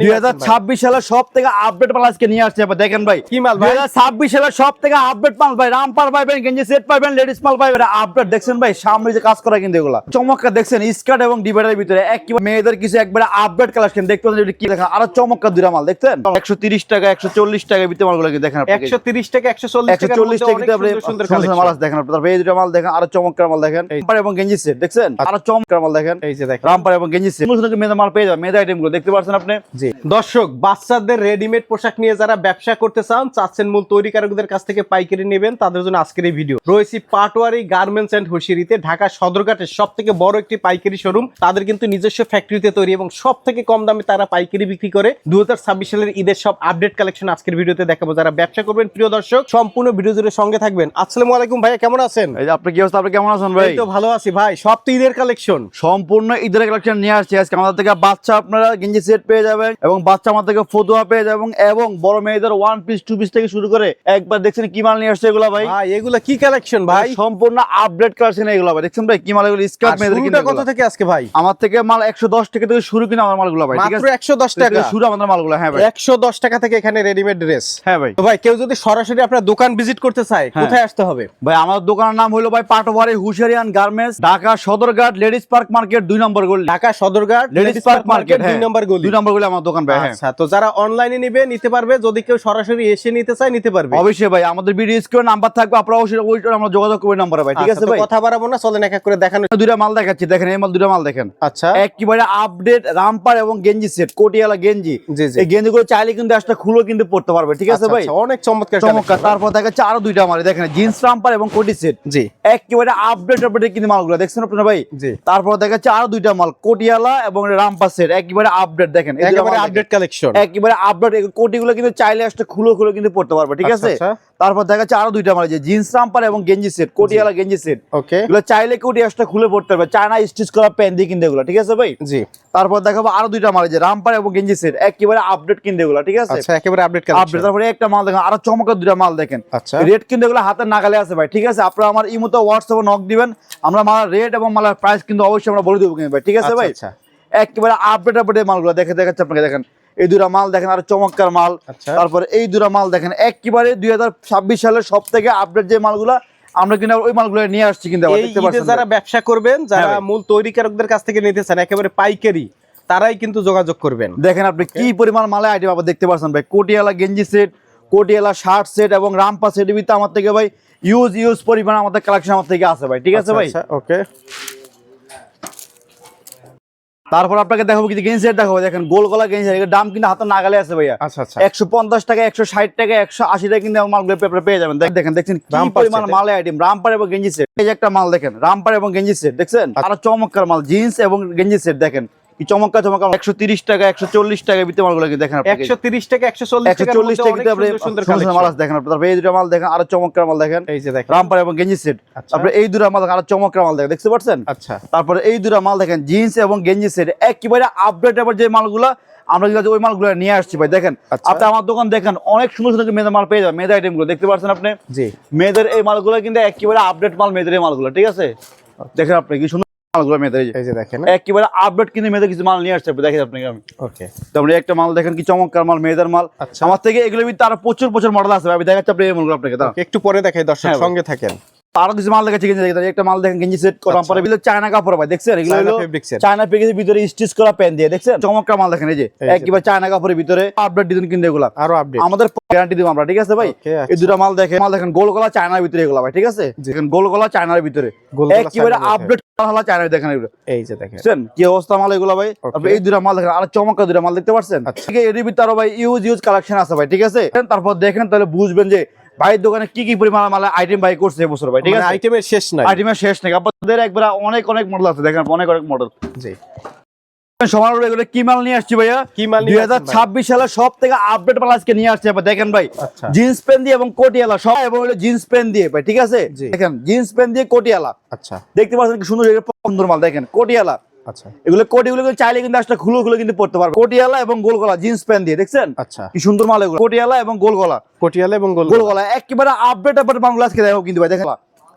দুই হাজার ছাব্বিশ সালের সব থেকে আপডেট মাল আজকে নিয়ে আসছে দেখেন ভাই। কি মাল ভাই? হাজার ছাব্বিশ সালের সব থেকে আপডেট মাল ভাই রামপার পাইবেন গেঞ্জি সেট পাইবেন লেডিস মাল পাইবেন। আপডেট দেখছেন ভাই সামনে যে কাজ করা কিন্তু এগুলা। চমৎকার দেখছেন স্কার্ট এবং ডিভাইডারের ভিতরে এক মেয়েদের কিছু একবারে আপডেট কালেকশন দেখতে পাচ্ছেন কি লেখা? আরও চমৎকার দুরা মাল দেখছেন? একশো তিরিশ টাকা একশো চল্লিশ ভিতরে মালগুলো দেখেন টাকা একশো চল্লিশ একশো টাকার চল্লিশ মধ্যে টাকা ভিতরে আপনি সুন্দর মাল আছে দেখেন তারপরে এই দুটো মাল দেখেন আরও চমৎকার মাল দেখেন। রামপার এবং গেঞ্জি সেট দেখছেন? আরও চমৎকার মাল দেখেন। এই যে দেখেন। রামপার এবং গেঞ্জি সেট। মেয়েদের মাল পেয়ে যাবেন মেয়েদের দেখতে পাচ্ছেন আপনি? জি। দর্শক বাচ্চাদের রেডিমেড পোশাক নিয়ে যারা ব্যবসা করতে চান চাচ্ছেন মূল তৈরিকারকদের কাছ থেকে পাইকারি নেবেন তাদের জন্য আজকের এই ভিডিও রয়েছে পাটোয়ারি গার্মেন্টস এন্ড হুশিয়ারিতে ঢাকা সদরঘাটের সব থেকে বড় একটি পাইকারি শোরুম তাদের কিন্তু নিজস্ব ফ্যাক্টরিতে তৈরি এবং সব থেকে কম দামে তারা পাইকারি বিক্রি করে। দু হাজার ছাব্বিশ সালের ঈদের সব আপডেট কালেকশন আজকের ভিডিওতে দেখাবো। যারা ব্যবসা করবেন প্রিয় দর্শক সম্পূর্ণ ভিডিও জুড়ে সঙ্গে থাকবেন। আসসালামু আলাইকুম ভাইয়া কেমন আছেন? এই যে আপনি কি অবস্থা? আপনি কেমন আছেন ভাই? তো ভালো আছি ভাই। সব তো ঈদের কালেকশন সম্পূর্ণ ঈদের কালেকশন নিয়ে আসছে। আজকে আমাদের থেকে বাচ্চা আপনারা গেঞ্জি সেট পেয়ে যাবেন। এবং বাচ্চা আমার থেকে ফতুয়া পেয়ে যাবেন এবং বড় মেয়েদের ওয়ান পিস টু পিস থেকে শুরু করে একবার দেখছেন কি মাল নিয়ে আসছে এগুলো ভাই? এগুলা কি কালেকশন ভাই? সম্পূর্ণ আপডেট কালেকশন এগুলো ভাই। দেখছেন ভাই কি মাল এগুলো স্কার্ট মেয়েদের কিন্তু কত থেকে আজকে ভাই? আমার থেকে মাল একশো দশ টাকা থেকে শুরু কিনা আমার মালগুলো ভাই মাত্র আছে? একশো দশ টাকা। শুরু আমাদের মালগুলো হ্যাঁ ভাই। একশো দশ টাকা থেকে এখানে রেডিমেড ড্রেস হ্যাঁ ভাই। তো ভাই কেউ যদি সরাসরি আপনার দোকান ভিজিট করতে চায় হ্যাঁ। কোথায় আসতে হবে? ভাই আমার দোকানের নাম হলো ভাই Patwari হুশিয়ারিয়ান garments Dhaka Sadarghat ladies park market দুই নম্বর গলি। Dhaka Sadarghat ladies park market দুই নম্বর গলি। দুই নম্বর গলি আমার দোকান ভাই হ্যাঁ। আচ্ছা তো যারা অনলাইনে নিবে নিতে পারবে। যদি কেউ সরাসরি এসে নিতে চায় নিতে পারবে। অবশ্যই ভাই আমাদের ভিডিও স্ক্রিনে নাম্বার থাকবে আপনারা অবশ্যই ওইটা আমরা যোগাযোগ করবেন নাম্বারে ভাই ঠিক আচ্ছা, আছে ভাই? কথা বাড়াবো না চলেন এক এক করে দেখানো। দুইটা মাল দেখাচ্ছি দেখেন এই মাল দুইটা মাল দেখেন। আচ্ছা। একেবারে আপডেট রামপার এবং গেঞ্জি সেট কোটিয়ালা গেঞ্জি। এই গেঞ্জি গুলো চাইলে কিন্তু একটা খুলো কিন্তু পড়তে পারবে ঠিক আছে আচ্ছা, ভাই? আচ্ছা, অনেক চমৎকার চমৎকার তারপর দেখাচ্ছে আরও দুইটা মাল দেখেন জিন্স রামপার এবং কোটি সেট জি। একেবারে আপডেট আপডেট কিন্তু মালগুলো দেখছেন আপনারা ভাই? জি। তারপর দেখাচ্ছে আরও দুইটা মাল কোটিয়ালা এবং রামপার সেট একেবারে আপডেট দেখেন একেবারে আপডেট কালেকশন একেবারে আপডেট কোটিগুলো কিন্তু চাইলে একটা খুলো খুলো কিন্তু পড়তে পারবে ঠিক আছে? আচ্ছা, তারপর দেখাচ্ছে আরও দুইটা জিন্স রামপার এবং গেঞ্জি সেট কোটিয়ালা গেঞ্জি সেট। ওকে এগুলো চাইলে কোটি একটা খুলে পড়তে পারবে। চায়না স্টিচ করা প্যান দিয়ে কিনতে এগুলো ঠিক আছে ভাই? জি। তারপর দেখাবো আরও দুইটা মাল রামপার এবং গেঞ্জি সেট একেবারে আপডেট কিনতে এগুলো ঠিক আছে? আচ্ছা একেবারে আপডেট আপডেট তারপরে একটা মাল দেখেন আরও চমৎকার দুইটা মাল দেখেন। আচ্ছা। রেট কিন্তু এগুলো হাতের নাগালে আছে ভাই ঠিক আছে? আপনারা আমার ইমোতে হোয়াটসঅ্যাপে নক দিবেন আমরা মালার রেট এবং মালার প্রাইস কিন্তু অবশ্যই আমরা বলে দেবো কিন্তু ভাই ঠিক আছে আচ্ছা, ভাই? আচ্ছা। একেবারে আপডেট আপডেট মালগুলো দেখে দেখাচ্ছে আপনাকে দেখেন। এই দুটা মাল দেখেন আরও চমৎকার মাল। আচ্ছা। তারপরে এই দুটা মাল দেখেন একেবারে দুই হাজার ছাব্বিশ সালের সব থেকে আপডেট যে মালগুলো আমরা কিন্তু ওই মালগুলো নিয়ে আসছি কিন্তু যারা ব্যবসা করবেন যারা হ্যাঁ ভাই। মূল তৈরিকারকদের কাছ থেকে নিতে চান একেবারে পাইকারি তারাই কিন্তু যোগাযোগ করবেন। দেখেন আপনি কি পরিমাণ মালে আইটেম আবার দেখতে পাচ্ছেন ভাই। কোটিয়ালা গেঞ্জি সেট কোটিয়ালা শার্ট সেট এবং রামপা সেট আমার থেকে ভাই ইউজ ইউজ পরিমাণ আমাদের কালেকশন আমার থেকে আছে ভাই। ঠিক আছে ভাই? ওকে তারপর আপনাকে দেখাবো কিছু গেঞ্জি সেট দেখাবো দেখেন গোল গলা গেঞ্জি সেট দাম কিন্তু হাতে নাগালে আছে ভাইয়া। আচ্ছা আচ্ছা। একশো পঞ্চাশ টাকা একশো ষাট টাকা একশো আশি টাকা কিন্তু আমার মালগুলো পেপারে পেয়ে যাবেন। দেখ- দেখেন দেখছেন কি পরিমাণ মাল আইটেম রামপার এবং গেঞ্জি সেট। এই যে একটা মাল দেখেন রামপার এবং গেঞ্জি সেট দেখছেন? আর আরও চমৎকার মাল জিন্স এবং গেঞ্জি সেট দেখেন। কি চমৎকার একশো তিরিশ টাকা একশো চল্লিশ টাকা ভিতরে মালগুলো দেখেন আপনি। টাকা টাকা আপনি সুন্দর মাল দেখেন আপনি। তারপরে এই দুটো মাল দেখেন আরও চমৎকার মাল দেখেন। এই যে দেখেন। রামপার এবং গেঞ্জি সেট। আচ্ছা। তারপরে এই দুটো মাল আরও চমৎকার মাল দেখেন দেখতে পাচ্ছেন? আচ্ছা। তারপরে এই দুটো মাল দেখেন জিন্স এবং গেঞ্জি সেট। একেবারে আপডেট এবার যে মালগুলো আমরা কিন্তু ওই মালগুলো নিয়ে আসছি ভাই দেখেন। আচ্ছা। আপনি আমার দোকান দেখেন অনেক সুন্দর সুন্দর মেয়েদের মাল পেয়ে যাবেন মেয়েদের আইটেমগুলো দেখতে পাচ্ছেন আপনি? জি। মেয়েদের এই মালগুলো কিন্তু একেবারে আপডেট মাল মেয়েদের এই মালগুলো ঠিক আছে? দেখেন আপনি কি সুন্দর মালগুলো মেয়েদের এই যে। দেখেন। একেবারে আপডেট কিন্তু মেয়েদের কিছু মাল নিয়ে আসছে দেখেন আপনাকে আমি। ওকে। তারপরে একটা মাল দেখেন কি চমৎকার মাল মেয়েদের মাল। আমার থেকে এগুলো ভিতরে আরও প্রচুর প্রচুর মডেল আছে আমি দেখাচ্ছি আপনি এই মালগুলো আপনাকে একটু পরে দেখাই দর্শক সঙ্গে থাকেন। আরও কিছু মাল দেখাচ্ছি গেঞ্জি দেখেন একটা মাল দেখেন গেঞ্জি সেট করা। পরে এগুলো চায়না কাপড় ভাই দেখছেন? এগুলো হলো চায়না প্যাকেজের ভিতরে স্টিচ করা প্যান দিয়ে দেখছেন? চমৎকার মাল দেখেন এই যে। চায়না কাপড়ের ভিতরে আপডেট ডিজাইন কিন্তু এগুলা। আরও আপডেট আমাদের গ্যারান্টি দিব আমরা ঠিক আছে ভাই? আচ্ছা। এই দুটো মাল দেখেন মাল দেখেন গোল গলা চায়নার ভিতরে এগুলা ভাই ঠিক আছে? দেখেন গোল গলা চায়নার ভিতরে। গোল গলা চায়নার ভিতরে। আপডেট হলা চায়নার দেখেন এগুলো। এই যে দেখেন। কি অবস্থা মাল এগুলো ভাই? Okay. এই দুটো মাল দেখেন আর দুটো মাল দেখতে পাচ্ছেন? আচ্ছা। ঠিক আছে এর ভিতরে আরও ভাই ইউজ ইউজ কালেকশন আছে ভাই ঠিক আছে? তারপর দেখেন তাহলে বুঝবেন যে ভাইয়ের দোকানে কি কি পরিমাণ মাল আইটেম বাই করছে এবছর ভাই ঠিক মানে আছে? আইটেমের শেষ নাই। আইটেমের শেষ নেই। আপনাদের একবার অনেক অনেক মডেল আছে দেখেন অনেক অনেক মডেল জি। কি মাল নিয়ে আসছি ভাইয়া? কি মাল দুই হাজার ছাব্বিশ সালের সব থেকে আপডেট মাল আজকে নিয়ে আসছে দেখেন ভাই আচ্ছা। জিন্স প্যান্ট দিয়ে এবং কোটিয়ালা সব এবং হলো জিন্স প্যান্ট দিয়ে ভাই ঠিক আছে? দেখেন জিন্স প্যান্ট দিয়ে কোটিয়ালা। আচ্ছা। দেখতে পাচ্ছেন কি সুন্দর সুন্দর মাল দেখেন কোটিয়ালা। আচ্ছা। এগুলো কোটিগুলো চাইলে কিন্তু আসলে খুলে খুলে কিন্তু পড়তে পারবে। কোটিয়ালা এবং গোল গলা জিন্স প্যান্ট দিয়ে দেখছেন? আচ্ছা। কি সুন্দর মাল এগুলো। কোটিয়ালা এবং গোল গলা পটিয়ালা এবং গোল গোল গলা একেবারে আপডেট আপডেট মালগুলো আজকে দেখো কিন্তু ভাই দেখেন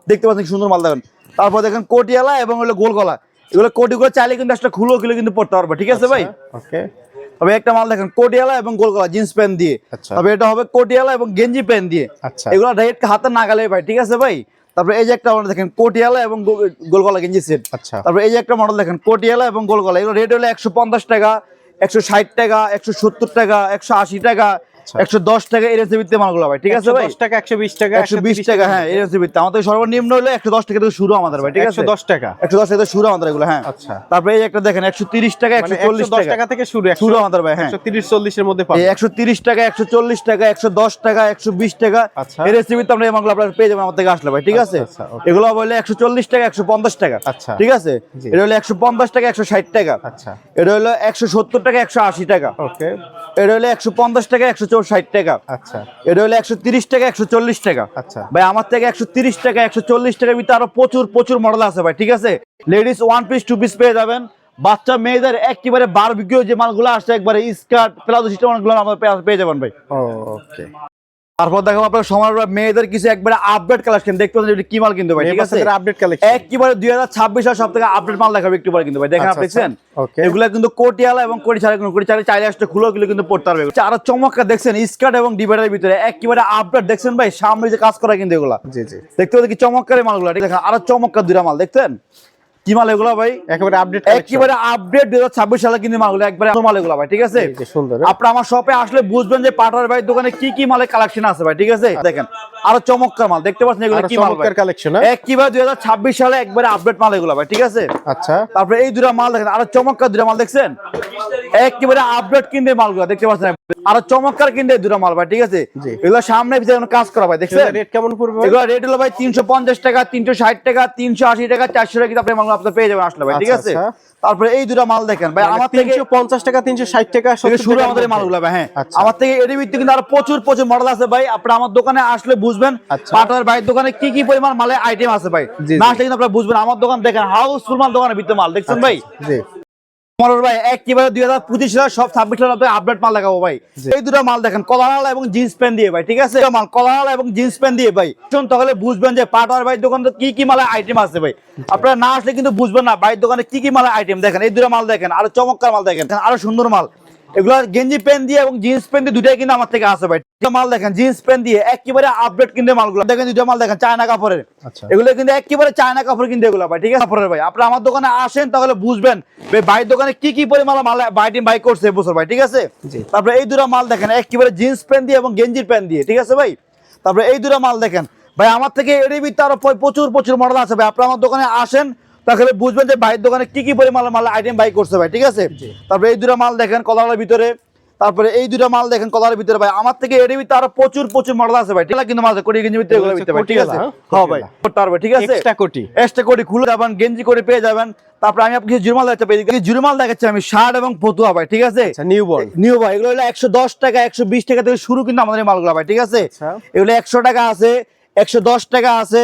দেখতে পাচ্ছেন সুন্দর মাল দেখেন। তারপর দেখেন কোটিয়ালা এবং হলো গোল গলা এগুলো কোটিগুলো চাইলে কিন্তু একটা খুলে খুলে কিন্তু পড়তে পারবে ঠিক আছে ভাই? ওকে। তবে একটা মাল দেখেন কোটিয়ালা এবং গোলগলা জিন্স প্যান্ট দিয়ে। আচ্ছা। তবে এটা হবে কোটিয়ালা এবং গেঞ্জি প্যান্ট দিয়ে। আচ্ছা। এগুলো রেট হাতে নাগালে ভাই ঠিক আছে ভাই? তারপরে এই যে একটা মডেল দেখেন কোটিয়ালা এবং গোলগলা গেঞ্জি সেট আচ্ছা। তারপরে এই যে একটা মডেল দেখেন কোটিয়ালা এবং গোলগলা এগুলো রেট হলো একশো পঞ্চাশ টাকা একশো ষাট টাকা একশো সত্তর টাকা একশো আশি টাকা একশো দশ টাকা এই রেসিপিতে মালগুলো ভাই ঠিক আছে ভাই? 110 টাকা 120 টাকা একশো বিশ টাকা। হ্যাঁ এই রেসিপিতে আমাদের সর্বনিম্ন হলো একশো দশ টাকা থেকে শুরু আমাদের ভাই ঠিক আছে? 110 টাকা। একশো দশ টাকা শুরু আমাদের এগুলো হ্যাঁ। আচ্ছা। তারপরে এই একটা দেখেন একশো তিরিশ টাকা মানে একশো চল্লিশ টাকা। থেকে শুরু শুরু আমাদের ভাই হ্যাঁ। 130 40 মধ্যে একশো তিরিশ টাকা একশো চল্লিশ টাকা একশো দশ টাকা একশো বিশ টাকা আচ্ছা। এই আমরা এই মালগুলো আপনারা পেয়ে যাবেন আমার থেকে আসলে ভাই ঠিক আছে? আচ্ছা, আচ্ছা, okay. এগুলো বলে একশো চল্লিশ টাকা একশো পঞ্চাশ টাকা আচ্ছা। ঠিক আছে? এটা হলো একশো পঞ্চাশ টাকা একশো ষাট টাকা। আচ্ছা। এটা হলো একশো সত্তর টাকা একশো আশি টাকা। ওকে। এটা হলো একশো পঞ্চাশ টাকা একশো ষাট টাকা। আচ্ছা। এটা হলো একশো তিরিশ টাকা একশো চল্লিশ টাকা। আচ্ছা। ভাই আমার থেকে একশো তিরিশ টাকা একশো চল্লিশ টাকার ভিতরে আরও প্রচুর প্রচুর মডেল আছে ভাই ঠিক আছে? Ladies one piece two piece পেয়ে যাবেন। বাচ্চা মেয়েদের একেবারে বারবিকিউ যে মালগুলো আসছে একবারে স্কার্ট প্লাজো সিস্টেম অনেকগুলো আমাদের পেয়ে যাবেন ভাই। ওকে তারপর দেখো আপনার সময় মেয়েদের কিছু একবারে আপডেট কালেকশন দেখতে পাচ্ছেন কি মাল কিনতে ভাই ঠিক আছে? আপডেট কালেকশন একেবারে দুই হাজার ছাব্বিশ সাল সব থেকে আপডেট মাল দেখাবে একটু পরে কিন্তু ভাই দেখেন আচ্ছা, আপনি দেখছেন ওকে কিন্তু কোটিয়ালা এবং কোটি ছাড়া কোটি ছাড়া চাইলে আসতে খুলো গুলো কিন্তু পড়তে পারবে। আরও চমৎকার দেখছেন স্কার্ট এবং ডিভাইডারের ভিতরে একেবারে আপডেট দেখছেন ভাই? সামনে যে কাজ করা কিন্তু এগুলা। জি জি। দেখতে পাচ্ছি কি চমৎকার মালগুলো দেখেন আরও চমৎকার দুইটা মাল দেখছেন? কি মাল এগুলো ভাই? একেবারে আপডেট একেবারে আপডেট দুই হাজার ছাব্বিশ সালে কিন্তু মালগুলো একবারে মাল এগুলো ভাই ঠিক আছে? সুন্দর আপনার আমার শপে আসলে বুঝবেন যে পাটার ভাই দোকানে কি কি মালের কালেকশন আছে ভাই ঠিক আছে? দেখেন আরও চমৎকার মাল দেখতে পাচ্ছেন এগুলো কি মাল কালেকশন একেবারে দুই হাজার ছাব্বিশ সালে একবারে আপডেট মাল এগুলো ভাই ঠিক আছে? আচ্ছা। তারপরে এই দুটা মাল দেখেন আরও চমৎকার দুটা মাল দেখছেন? একেবারে আপডেট কিনতে মালগুলো দেখতে পাচ্ছেন? আরও চমৎকার কিনতে দুটা মাল ভাই ঠিক আছে? এগুলো সামনে পিছনে কাজ করা ভাই দেখছেন? রেট কেমন পড়বে এগুলো রেট হলো ভাই তিনশো পঞ্চাশ টাকা তিনশো ষাট টাকা তিনশো আশি টাকা চারশো টাকা কিন্তু আপনি মাল আপনি পেয়ে যাবেন আসলে ভাই ঠিক আচ্ছা, আছে? আচ্ছা। তারপরে এই দুটা মাল দেখেন ভাই মানে আমার থেকে 350 টাকা 360 টাকা থেকে 70 শুরু আমাদের। মালগুলো ভাই হ্যাঁ। আচ্ছা। আমার থেকে এর ভিত্তি কিন্তু আরও প্রচুর প্রচুর মডেল আছে ভাই আপনি আমার দোকানে আসলে বুঝবেন। পাটার ভাইয়ের দোকানে কি কি পরিমাণ মালের আইটেম আছে ভাই? না আসলে কিন্তু আপনারা বুঝবেন আমার দোকান দেখেন হাউসফুল মাল দোকানের ভিতরে মাল দেখছেন ভাই? জি। মনোর ভাই একেবারে দুই হাজার পঁচিশ সালে সব ছাব্বিশ আপডেট মাল দেখাবো ভাই। এই দুটো মাল দেখেন কলার এবং জিন্স প্যান্ট দিয়ে ভাই ঠিক আছে? মাল কলার এবং জিন্স প্যান্ট দিয়ে ভাই। শুন তাহলে বুঝবেন যে পাটার ভাই দোকানে কি কি মালের আইটেম আছে ভাই। আপনারা না আসলে কিন্তু বুঝবেন না ভাই দোকানে কি কি মালের আইটেম দেখেন। এই দুটো মাল দেখেন আরও চমৎকার মাল দেখেন আরও সুন্দর মাল। এগুলো গেঞ্জি প্যান্ট দিয়ে এবং জিন্স প্যান্ট দিয়ে দুটাই কিন্তু আমার থেকে আসে ভাই। মাল দেখেন জিন্স প্যান্ট দিয়ে একেবারে আপডেট কিনতে মালগুলো। দেখেন দুটো মাল দেখেন চায়না কাপড়ের। আচ্ছা। এগুলো কিন্তু একেবারে চায়না কাপড় কিন্তু এগুলো ভাই ঠিক আছে? কাপড়ের ভাই আপনি আমার দোকানে আসেন তাহলে বুঝবেন ভাই দোকানে কি কি পরিমাণ মাল বাইটিং বাই করছে এবছর ভাই ঠিক আছে? তারপরে এই দুটো মাল দেখেন একেবারে জিন্স প্যান্ট দিয়ে এবং গেঞ্জির প্যান্ট দিয়ে ঠিক আছে ভাই? তারপরে এই দুটো মাল দেখেন ভাই আমার থেকে এর ভিতরে আরও প্রচুর প্রচুর মডেল আছে ভাই আপনি আমার দোকানে আসেন তাহলে বুঝবেন যে ভাইয়ের দোকানে কি কি পরিমাণ মাল আইটেম বাই করছে ভাই ঠিক আছে? তারপরে এই দুটো মাল দেখেন কলারের ভিতরে তারপরে এই দুটো মাল দেখেন কলার ভিতরে ভাই। আমার থেকে এর ভিতরে আরও প্রচুর প্রচুর মডেল আছে ভাই। ঠিক কিন্তু মাল কোটি গেঞ্জির ভিতরে এগুলোর ভিতরে ভাই ঠিক আছে? হ্যাঁ? ভাই করতে পারবে ঠিক আছে? এক্সট্রা কোটি। এক্সট্রা কোটি খুলে যাবেন গেঞ্জি করে পেয়ে যাবেন। তারপরে আমি আপনাকে জুরমাল দেখাচ্ছি পেয়ে জুরমাল দেখাচ্ছি আমি শার্ট এবং ফতুয়া ভাই ঠিক আছে? আচ্ছা নিউ বর্ন নিউ ভাই এগুলো হলো একশো দশ টাকা একশো বিশ টাকা থেকে শুরু কিন্তু আমাদের মালগুলো ভাই ঠিক আছে? আচ্ছা। এগুলো একশো টাকা আছে একশো দশ টাকা আছে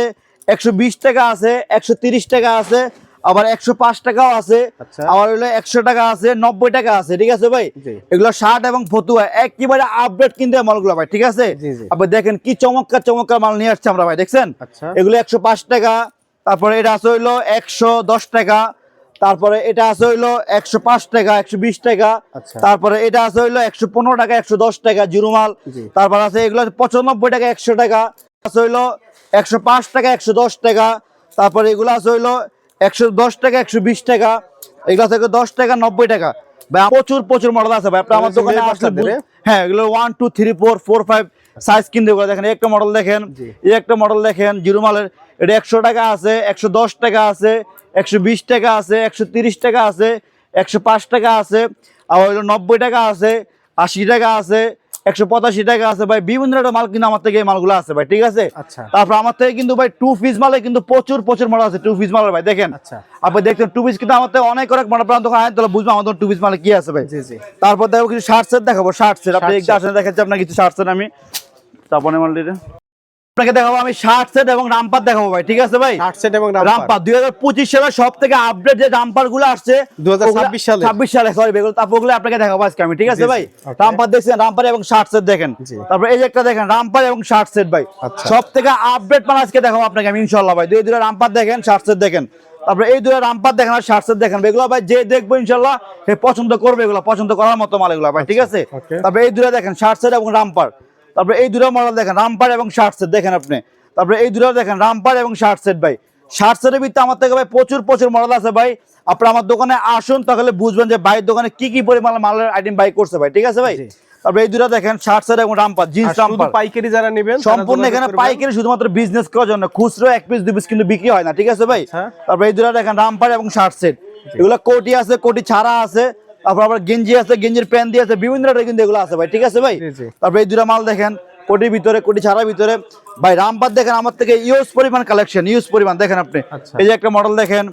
একশো বিশ টাকা আছে একশো তিরিশ টাকা আছে আবার একশো পাঁচ টাকাও আছে আচ্ছা। আবার হলো একশো টাকা আছে নব্বই টাকা আছে ঠিক আছে ভাই এগুলো শার্ট এবং ফতুয়া একেবারে আপডেট কিনতে মালগুলো ভাই ঠিক আছে। আবার দেখেন কি চমৎকার চমৎকার মাল নিয়ে আসছে আমরা ভাই দেখছেন আচ্ছা এগুলো একশো পাঁচ টাকা তারপরে এটা আছে হইল একশো দশ টাকা তারপরে এটা আছে হইল একশো পাঁচ টাকা একশো বিশ টাকা আচ্ছা। তারপরে এটা আছে হইল একশো পনেরো টাকা একশো দশ টাকা জুরুমাল। তারপর আছে এগুলো পঁচানব্বই টাকা একশো টাকা আছে হইল একশো পাঁচ টাকা একশো দশ টাকা তারপরে এগুলো আছে হইল একশো দশ টাকা একশো বিশ টাকা এগুলো থেকে দশ টাকা নব্বই টাকা। ভাই প্রচুর প্রচুর মডেল আছে ভাই। আপনি আমার দোকানে আসলে হ্যাঁ এগুলো one two three four four five size কিনতে এগুলো দেখেন একটা মডেল দেখেন। এই একটা মডেল দেখেন জিরো মালের। এটা একশো টাকা আছে একশো দশ টাকা আছে একশো বিশ টাকা আছে একশো তিরিশ টাকা আছে একশো পাঁচ টাকা আছে আবার হলো নব্বই টাকা আছে আশি টাকা আছে একশো পঁচাশি টাকা আছে ভাই। বিভিন্ন রকম মাল কিন্তু আমার থেকে এই মালগুলো আছে ভাই ঠিক আছে? আচ্ছা। তারপর আমার থেকে কিন্তু ভাই টু পিস মালে কিন্তু প্রচুর প্রচুর মাল আছে টু পিস মালের ভাই দেখেন? আচ্ছা। আপনি দেখছেন টু পিস কিন্তু আমার থেকে অনেক অনেক মাল প্রান্ত দোকান তাহলে বুঝব আমাদের টু পিস মালে কি আছে ভাই। তারপর দেখো কিছু শার্ট সেট দেখাবো শার্ট সেট আপনি একটু দেখাচ্ছি আপনার কিছু শার্ট সেট আমি তারপরে মালটিতে। আপনাকে দেখাবো আমি শার্ট সেট এবং রামপার দেখাবো ভাই ঠিক আছে ভাই? আট সেট এবং রামপার। দুই হাজার পঁচিশ সব থেকে আপডেট যে রামপারগুলো আসছে 2026 সালে। ছাব্বিশ সালে সরি বেগুলো তারপর ওগুলো আপনাকে দেখাবো আজকে আমি ঠিক আছে ভাই. রামপার দেখছেন রামপার এবং শার্ট সেট দেখেন। তারপর এই যে একটা দেখেন রামপার এবং শার্ট সেট ভাই। আচ্ছা। সব থেকে আপডেট মাল আজকে দেখাবো আপনাকে আমি ইনশাল্লাহ ভাই। দুই দুটো রামপার দেখেন শার্ট সেট দেখেন। তারপরে এই দুটো রামপার দেখেন আর শার্টসের দেখেন। এগুলো ভাই যে দেখব ইনশাল্লাহ সে পছন্দ করবে এগুলো পছন্দ করার মতো মাল এগুলো ভাই ঠিক আছে? তারপরে এই দুটো দেখেন শার্টসের এবং রামপার। তারপরে এই দুটো মডেল দেখেন রামপার এবং শার্টসের দেখেন আপনি। তারপরে এই দুটো দেখেন রামপার এবং শার্ট সেট ভাই। শার্ট সেটের ভিতরে আমার থেকে ভাই প্রচুর প্রচুর মডেল আছে ভাই। আপনার আমার দোকানে আসুন তাহলে বুঝবেন যে ভাইয়ের দোকানে কি কি পরিমাণ মালের আইটেম বাই করছে ভাই। ঠিক আছে ভাই? তারপরে এই দুটো দেখেন শার্ট সেট এবং রামপার জিন্স রামপার পাইকারি যারা নেবেন সম্পূর্ণ এখানে। পাইকারি শুধুমাত্র বিজনেস করার জন্য। খুচরো এক পিস দুই পিস কিন্তু বিক্রি হয় না। ঠিক আছে ভাই? আচ্ছা। তারপরে এই দুটো দেখেন রামপার এবং শার্ট সেট এগুলো কোটি আছে কোটি ছাড়া আছে। তারপর আবার গেঞ্জি আছে গেঞ্জির প্যান্ট দিয়ে আছে বিভিন্ন কিন্তু এগুলো আছে ভাই ঠিক আছে ভাই। তারপরে এই দুটা মাল দেখেন কোটির ভিতরে কোটি ছাড়া ভিতরে ভাই রামপাত দেখেন আমার থেকে ইউজ পরিমাণ কালেকশন ইউজ পরিমাণ দেখেন আপনি আচ্ছা। এই যে একটা মডেল দেখেন